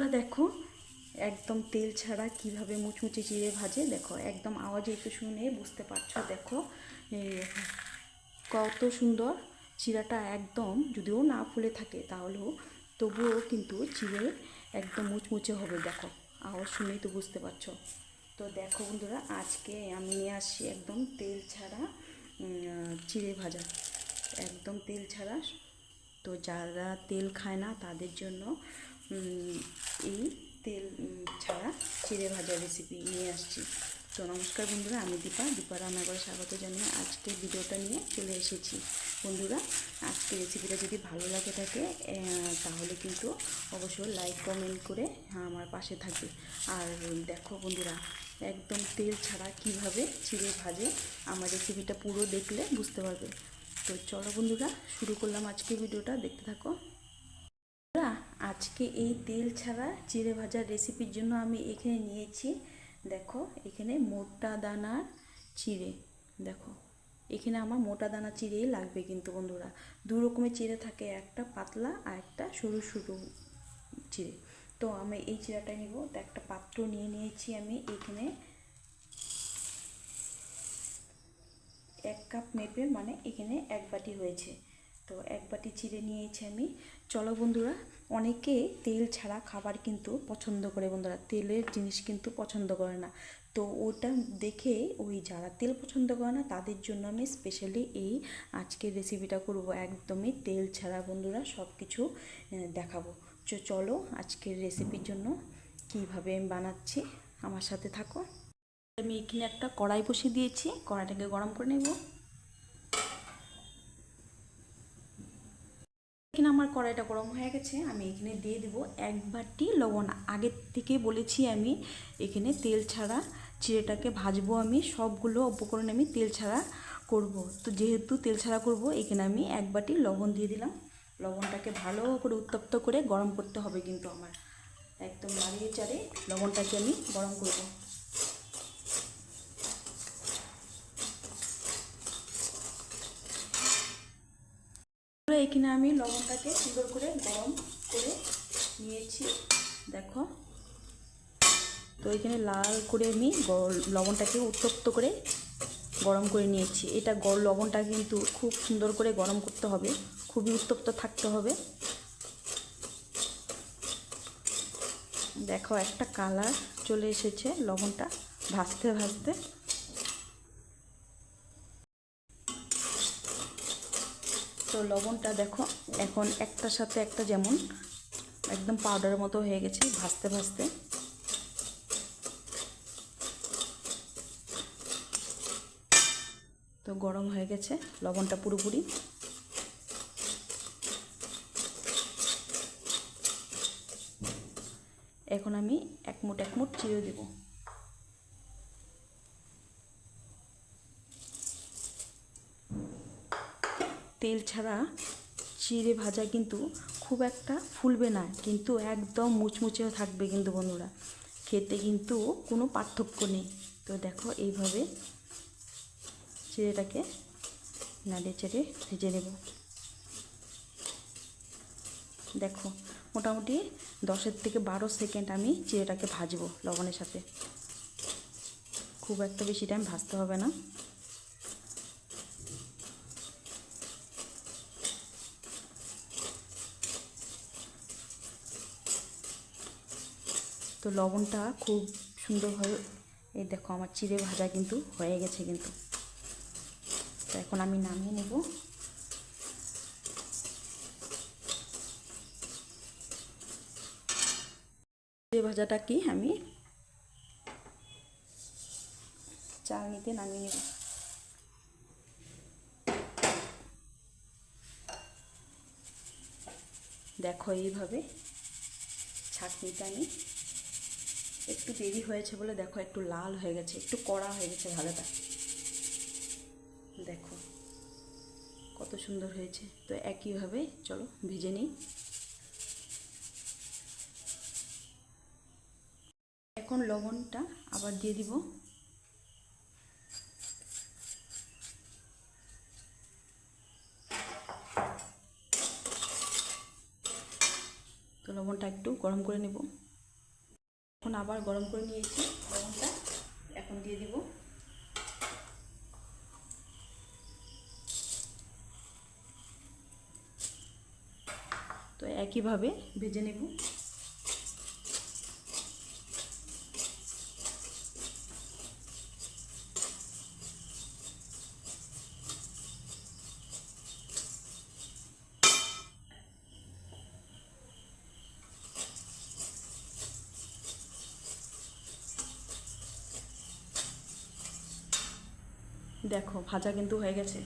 দেখো, একদম তেল ছাড়া কীভাবে মুচমুচে চিড়ে ভাজে, দেখো, একদম আওয়াজে একটু শুনে বুঝতে পারছ, দেখো কত সুন্দর চিড়াটা একদম যদিও না ফুলে থাকে, তাহলেও তবুও কিন্তু চিড়ে একদম মুচমুচে হবে, দেখো, আওয়াজ শুনেই তো বুঝতে পারছ। তো দেখো বন্ধুরা, আজকে আমি নিয়ে আসছি একদম তেল ছাড়া চিড়ে ভাজা, একদম তেল ছাড়া। তো যারা তেল খায় না, তাদের জন্য এই তেল ছাড়া চিড়ে ভাজা রেসিপি নিয়ে আসছি। তো নমস্কার বন্ধুরা, আমি দীপা। দীপা রান্নাঘরে স্বাগত জানিয়ে আজকে ভিডিওটা নিয়ে চলে এসেছি। বন্ধুরা, আজকে রেসিপিটা যদি ভালো লাগে থাকে তাহলে কিন্তু অবশ্যই লাইক কমেন্ট করে আমার পাশে থাকবে। আর দেখো বন্ধুরা, একদম তেল ছাড়া কীভাবে চিড়ে ভাজে, আমার রেসিপিটা পুরো দেখলে বুঝতে পারবে। তো চলো বন্ধুরা, শুরু করলাম আজকে ভিডিওটা। দেখতে থাকো। আজকে এই তেল ছাড়া চিড়ে ভাজার রেসিপির জন্য আমি এখানে নিয়েছি, দেখো, এখানে মোটা দানার চিড়ে, দেখো, এখানে আমার মোটা দানা চিড়েই লাগবে কিন্তু বন্ধুরা দু রকমের চিড়ে থাকে, একটা পাতলা আর একটা সরু সরু চিড়ে। তো আমি এই চিড়াটা নিব, তো একটা পাত্র নিয়ে নিয়েছি আমি এখানে। এক কাপ মেপে মানে এখানে এক বাটি হয়েছে। তো এক বাটি চিড়ে নিয়েছি আমি। চলো বন্ধুরা, অনেকে তেল ছাড়া খাবার কিন্তু পছন্দ করে বন্ধুরা, তেলের জিনিস কিন্তু পছন্দ করে না। তো ওটা দেখে ওই যারা তেল পছন্দ করে না, তাদের জন্য আমি স্পেশালি এই আজকের রেসিপিটা করব। একদমই তেল ছাড়া বন্ধুরা সব কিছু দেখাবো। তো চলো আজকের রেসিপির জন্য কীভাবে আমি বানাচ্ছি, আমার সাথে থাকো। আমি এখানে একটা কড়াই বসিয়ে দিয়েছি, কড়াইটাকে গরম করে নেব এখানে আমার কড়াইটা গরম হয়ে গেছে, আমি এখানে দিয়ে দেবো এক বাটি লবণ। আগের থেকে বলেছি আমি, এখানে তেল ছাড়া চিড়েটাকে ভাজবো আমি, সবগুলো উপকরণ আমি তেল ছাড়া করব। তো যেহেতু তেল ছাড়া করব, এখানে আমি এক বাটি লবণ দিয়ে দিলাম। লবণটাকে ভালো করে উত্তপ্ত করে গরম করতে হবে কিন্তু আমার। একদম নাড়িয়ে চাড়ে লবণটাকে আমি গরম করব। এখানে আমি লবণটাকে সুন্দর করে গরম করে নিয়েছি, দেখো। তো এখানে লাল করে আমি লবণটাকে উত্তপ্ত করে গরম করে নিয়েছি। এটা লবণটা কিন্তু খুব সুন্দর করে গরম করতে হবে, খুবই উত্তপ্ত থাকতে হবে। দেখো, একটা কালার চলে এসেছে লবণটা, ভাজতে ভাজতে। তো লবণটা দেখো, এখন একটার সাথে একটা যেমন একদম পাউডারের মতো হয়ে গেছে, ভাজতে ভাজতে। তো গরম হয়ে গেছে, লবণটা পুরোপুরি। এখন আমি এক মুঠ, এক চিড়ে দেবো। তেল ছাড়া চিড়ে ভাজা কিন্তু খুব একটা ফুলবে না, কিন্তু একদম মুচমুচেও থাকবে কিন্তু বন্ধুরা। খেতে কিন্তু কোনো পার্থক্য নেই। তো দেখো এইভাবে চিড়েটাকে নাড়িয়ে চেড়ে ভেজে নেব। দেখো, মোটামুটি দশের থেকে বারো সেকেন্ড আমি চিড়েটাকে ভাজবো লবণের সাথে। খুব একটা বেশি টাইম ভাজতে হবে না। তো লবণটা খুব সুন্দরভাবে এই দেখো আমার চিড়ে ভাজা কিন্তু হয়ে গেছে কিন্তু। তো এখন আমি নামিয়ে নেব। চিড়ে ভাজাটা কি আমি চালনিতে নামিয়ে নেব। দেখো এইভাবে ছাঁকনিটা আমি একটু দেরি হয়েছে বলে দেখো, একটু লাল হয়ে গেছে, একটু কড়া হয়ে গেছে ভালোটা দেখো, কত সুন্দর হয়েছে। তো একইভাবে, চলো ভেজে নিই। এখন লবণটা আবার দিয়ে দিব। তো লবণটা একটু গরম করে নেব। আবার গরম করে নিয়েছি। গরমটা এখন দিয়ে দিব। তো একইভাবে ভেজে নেব। দেখো, ভাজা কিন্তু হয়ে গেছে।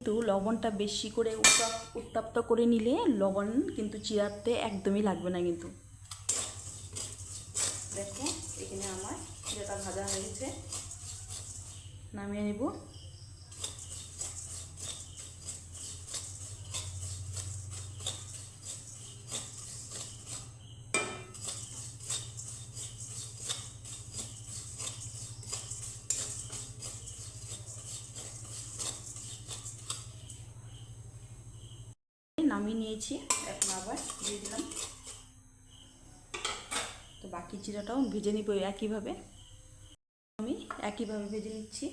কিন্তু লবণটা বেশি করে উত্তাপ উত্তাপ্ত করে নিলে লবণ কিন্তু চিরাতে একদমই লাগবে না কিন্তু। দেখো, এখানে আমার যেটা ভাজা হয়ে গেছে নামিয়ে নেব। নামিয়ে নিয়েছি, এখন আবার দিয়ে দিলাম। বাকি চিরাটাও ভেজে নিব একইভাবে। আমি একইভাবে ভেজে নিচ্ছি।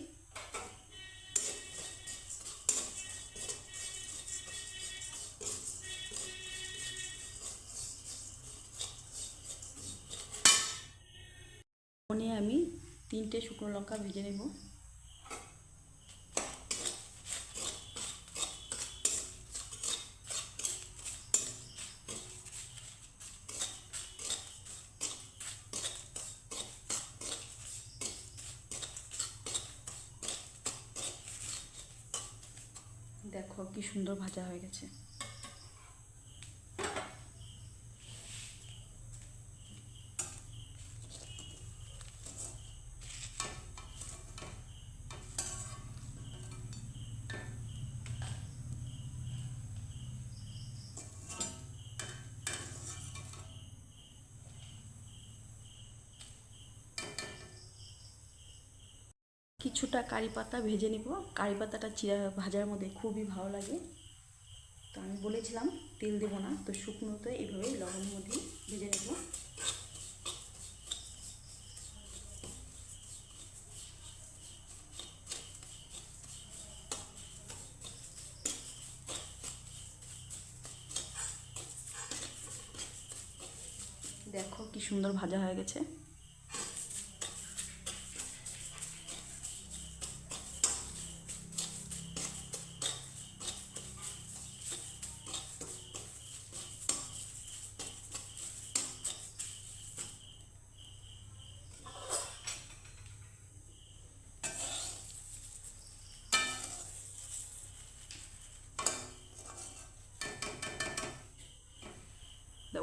আমি তিনটে শুকনো লঙ্কা ভেজে নেব দেখো কি সুন্দর ভাজা হয়ে গেছে। কিছুটা কারি পাতা ভেজে নিব। কারি পাতাটা চিরা ভাজার মধ্যে খুবই ভালো লাগে। তো আমি বলেছিলাম, তেল দেবো না, তো শুকনোতে এইভাবে লবণের মধ্যে ভেজে নেব। দেখো কি সুন্দর ভাজা হয়ে গেছে।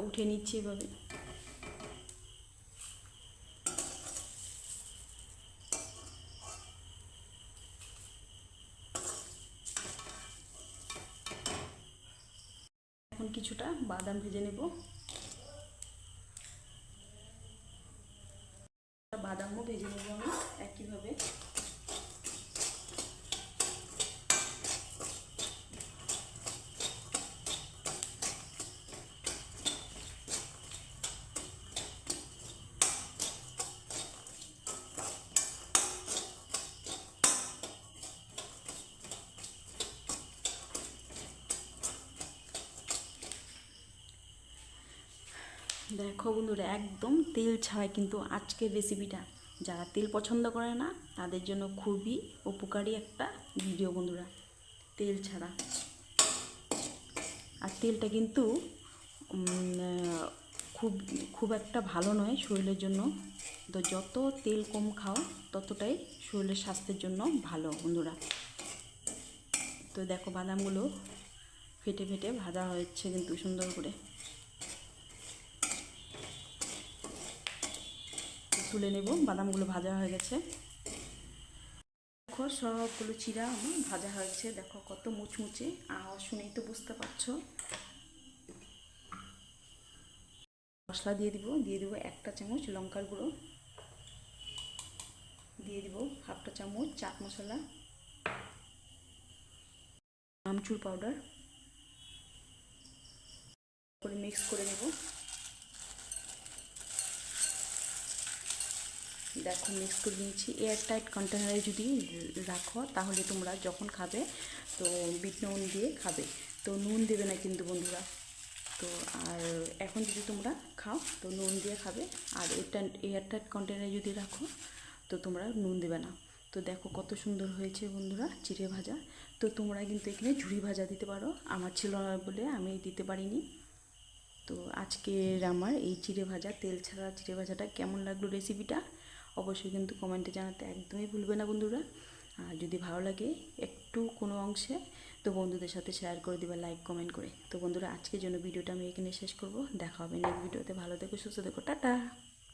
উঠে নিচ্ছি এভাবে। এখন কিছুটা বাদাম ভেজে নেব বাদামও ভেজে নেব আমি একইভাবে দেখো বন্ধুরা, একদম তেল ছাড়াই কিন্তু আজকের রেসিপিটা যারা তেল পছন্দ করে না, তাদের জন্য খুবই উপকারী একটা ভিডিও বন্ধুরা, তেল ছাড়া। আর তেলটা কিন্তু খুব খুব একটা ভালো নয় শরীরের জন্য। তো যত তেল কম খাও, ততটাই শরীরের স্বাস্থ্যের জন্য ভালো বন্ধুরা। তো দেখো বাদামগুলো ফেটে ফেটে ভাজা হচ্ছে কিন্তু সুন্দর করে। তুলে নেব, বাদামগুলো ভাজা হয়ে গেছে। দেখো সবগুলো চিরা আমার ভাজা হয়েছে। দেখো কত মুচমুচে। আওয়াজ শুনেই তো বুঝতে পারছ। মশলা দিয়ে দিব দিয়ে দিব একটা চামচ লঙ্কার গুঁড়ো। দিয়ে দিব হাফটা চামচ চাট মশলা। আমচুর পাউডার। করে মিক্স করে নেব। দেখো মিক্স করে নিয়েছি। এয়ার টাইট কন্টেনারে যদি রাখো, তাহলে তোমরা যখন খাবে, তো বিট নুন দিয়ে খাবে। তো নুন দেবে না কিন্তু বন্ধুরা। তো আর এখন যদি তোমরা খাও, তো নুন দিয়ে খাবে। আর এটা এয়ার টাইট কন্টেনারে যদি রাখো, তো তোমরা নুন দেবে না। তো দেখো কত সুন্দর হয়েছে বন্ধুরা, চিড়ে ভাজা। তো তোমরা কিন্তু এখানে ঝুড়ি ভাজা দিতে পারো। আমার ছিল না বলে আমি দিতে পারিনি। তো আজকের আমার এই চিড়ে ভাজা, তেল ছাড়া চিড়ে ভাজাটা কেমন লাগল রেসিপিটা অবশ্যই কিন্তু কমেন্টে জানাতে একদমই ভুলবে না বন্ধুরা। আর যদি ভালো লাগে একটু কোনো অংশে, তো বন্ধুদের সাথে শেয়ার করে দিবা লাইক কমেন্ট করে। তো বন্ধুরা, আজকের জন্য ভিডিওটা আমি এখানে শেষ করব। দেখা হবে নেক্সট ভিডিওতে। ভালো থেকো, সুস্থ থেকো। টাটা!